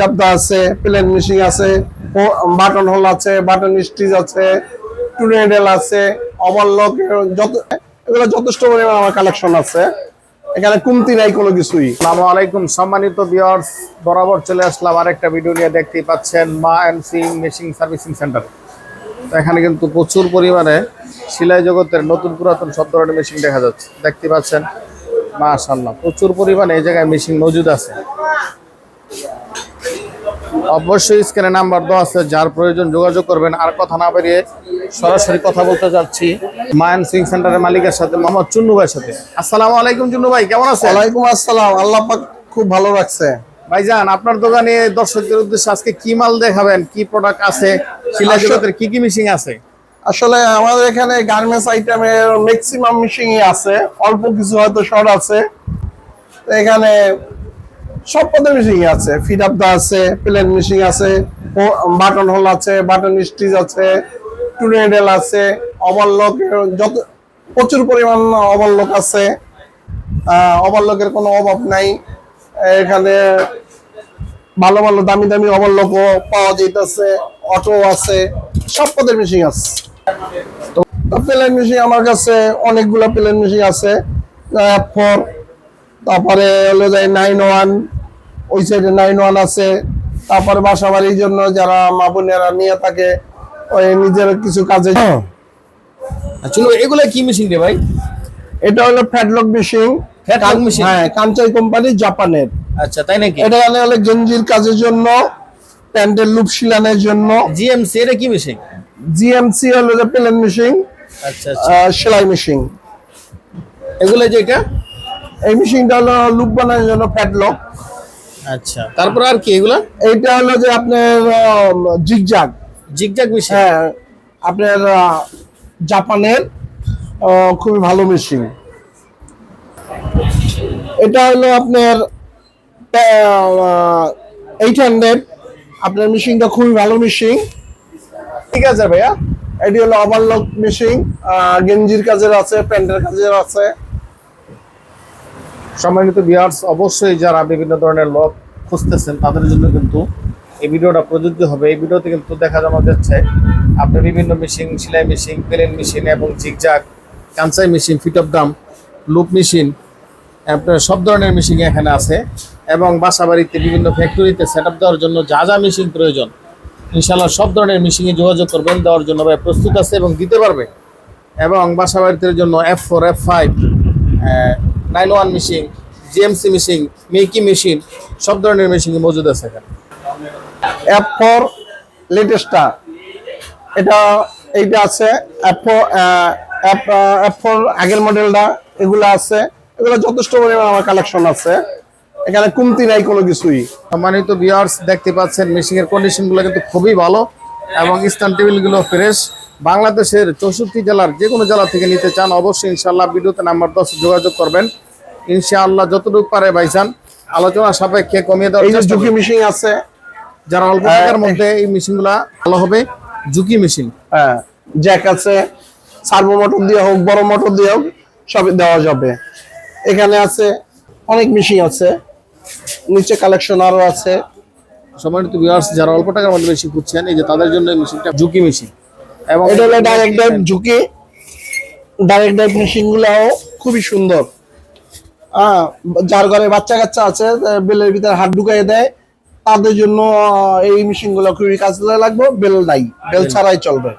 ডাব্বা আছে plain machine আছে বাটন হোল আছে বাটন স্টিচ আছে টুনেডেল আছে ওভারলক যত এগুলো যথেষ্ট পরিমাণ আমার কালেকশন আছে। এখানে কমতি নাই কোনো কিছুই। আসসালামু আলাইকুম, সম্মানিত ভিউয়ার্স বরাবর চলে আসলাম আরেকটা ভিডিও নিয়ে। দেখতেই পাচ্ছেন Maa and Singh machine servicing centre. তো এখানে কিন্তু প্রচুর পরিমাণে সেলাই জগতের নতুন পুরাতন সব ধরনের মেশিন দেখা যাচ্ছে। দেখতে পাচ্ছেন মা মাশাল্লাহ প্রচুর পরিমাণে এই জায়গায় মেশিন মজুদ আছে। অবশ্যই স্ক্রিনে নাম্বার দেওয়া আছে যার প্রয়োজন যোগাযোগ করবেন। আর কথা না বেরিয়ে সরাসরি কথা বলতে যাচ্ছি মায়ান সিং সেন্টারের মালিকের সাথে মোহাম্মদ চুন্নু ভাইয়ের সাথে। আসসালামু আলাইকুম চুন্নু ভাই কেমন আছেন? ওয়ালাইকুম আসসালাম আল্লাহ পাক খুব ভালো রাখছে। ভাইজান আপনার দোকানে দর্শকদের উদ্দেশ্যে আজকে কি মাল দেখাবেন? কি প্রোডাক্ট আছে? সিলাই জগতের কি কি মিশিং আছে? আসলে আমাদের এখানে গার্মেন্টস আইটেমের ম্যাক্সিমাম মেশিনই আছে অল্প কিছু হয়তো শর্ট আছে। তো এখানে সব পদের মেশিন আছে ফিট আপ আছে প্লেন মেশিন আছে বাটন হোল আছে বাটন স্টিচ আছে টুনেডেল আছে ওভারলক যত, প্রচুর পরিমাণ ওভারলক আছে ওভারলকের কোনো অভাব নাই। এখানে ভালো ভালো দামি দামি ওভারলকও পাওয়া যাইতেছে অটো আছে, সব পদের মেশিন আছে। তো প্লেন মেশিন আমার কাছে অনেকগুলো প্লেন মেশিন আছে ফোর তারপরে হলো যে নাইন ওয়ান ওই সাইডে নাইন ওয়ান আছে। তারপরে বাসা বাড়ির জন্য যারা মা বোনেরা নিয়ে থাকে ওই নিজের কিছু কাজে চলো এগুলো কি মিশিং রে ভাই? এটা হলো ফ্যাটলক মেশিন Fatlock machine? হ্যাঁ কাঞ্চাই কোম্পানি জাপানের। আচ্ছা তাই নাকি? এটা হলো হলো গেঞ্জির কাজের জন্য প্যান্টের লুপ শিলানের জন্য। জিএমসি এটা কি মিশিং জিএমসি হলো যে প্লেন মেশিন আচ্ছা আচ্ছা। সেলাই মেশিন এগুলো যে এটা? এই মেশিনটা হলো লুপ বানানোর জন্য ফ্যাটলক আচ্ছা। তারপর আর কি এগুলা? এইটা হলো যে আপনার জিগজাগ। জিগজাগ মিশিং হ্যাঁ আপনার জাপানের খুবই ভালো মেশিন এটা হলো আপনার এইট হান্ড্রেড আপনার মেশিনটা খুবই ভালো মেশিন ঠিক আছে ভাইয়া? এটি হলো ওভারলক মেশিন গেঞ্জির কাজের আছে প্যান্টের কাজের আছে। সম্মানিত ভিউয়ার্স অবশ্যই যারা বিভিন্ন ধরনের লক খুঁজতেছেন, তাদের জন্য কিন্তু এই ভিডিওটা প্রযোজ্য হবে। এই ভিডিওতে কিন্তু দেখা যাওয়া যাচ্ছে, আপনি বিভিন্ন মেশিন সেলাই মেশিন প্লেন মেশিন এবং জিগজাগ কাঞ্চাই মেশিন ফিট অফ দাম লুপ মেশিন আপনার সব ধরনের মেশিন এখানে আছে এবং বাসা বাড়িতে বিভিন্ন ফ্যাক্টরিতে সেট আপ দেওয়ার জন্য যা যা মেশিন প্রয়োজন ইনশাল্লাহ সব ধরনের মেশিনে যোগাযোগ করবেন, দেওয়ার জন্য ভাই প্রস্তুত আছে এবং দিতে পারবে। এবং বাসা বাড়িতে জন্য F four F five nine one machine GMC machine মেকি machine সব ধরনের মেশিন মজুদ আছে এখানে। এফ ফোর লেটেস্টটা এটা এইটা আছে এফ ফোর এফ ফোর আগের মডেলটা এগুলো আছে। এগুলো যথেষ্ট পরিমাণ আমার কালেকশন আছে। এখানে কমতি নাই কোনো কিছুই। সম্মানিত ভিউয়ার্স দেখতে পাচ্ছেন মেশিনের কন্ডিশনগুলো কিন্তু খুবই ভালো এবং স্ট্যান্ড টেবিলগুলো ফ্রেশ বাংলাদেশের চৌষট্টি জেলার যে কোনো জেলা থেকে নিতে চান অবশ্যই ইনশাল্লাহ ভিডিওতে নাম্বার দশ যোগাযোগ করবেন। ইনশাআল্লাহ যতটুকু পারে ভাইজান আলোচনা সাপেক্ষে কমিয়ে দেওয়ার এই যে ঝুঁকি। মেশিন আছে। যারা অল্প হ্যাঁ, টাকার মধ্যে এই মেশিনগুলা ভালো হবে ঝুঁকি মেশিন। হ্যাঁ জ্যাক আছে সার্ভো মোটর দিয়ে হোক বড় মোটর দিয়ে হোক সবই দেওয়া যাবে। এখানে আছে অনেক মেশিন আছে নিচে কালেকশন আরও আছে। সম্মানিত ভিউয়ার্স যারা অল্প টাকার মধ্যে বেশি খুঁজছেন এই যে তাদের জন্য এই মেশিনটা ঝুঁকি মেশিন। এবং এটা হলো ডাইরেক্ট ড্রাইভ ঝুঁকি। ডাইরেক্ট ড্রাইভ মেশিন গুলাও খুবই সুন্দর। হ্যাঁ যার ঘরে বাচ্চা কাচ্চা আছে বেলের ভিতরে হাত ঢুকাই দেয় তাদের জন্য এই মেশিনগুলো খুবই কাজে লাগবে বেল নাই বেল ছাড়াই চলবে।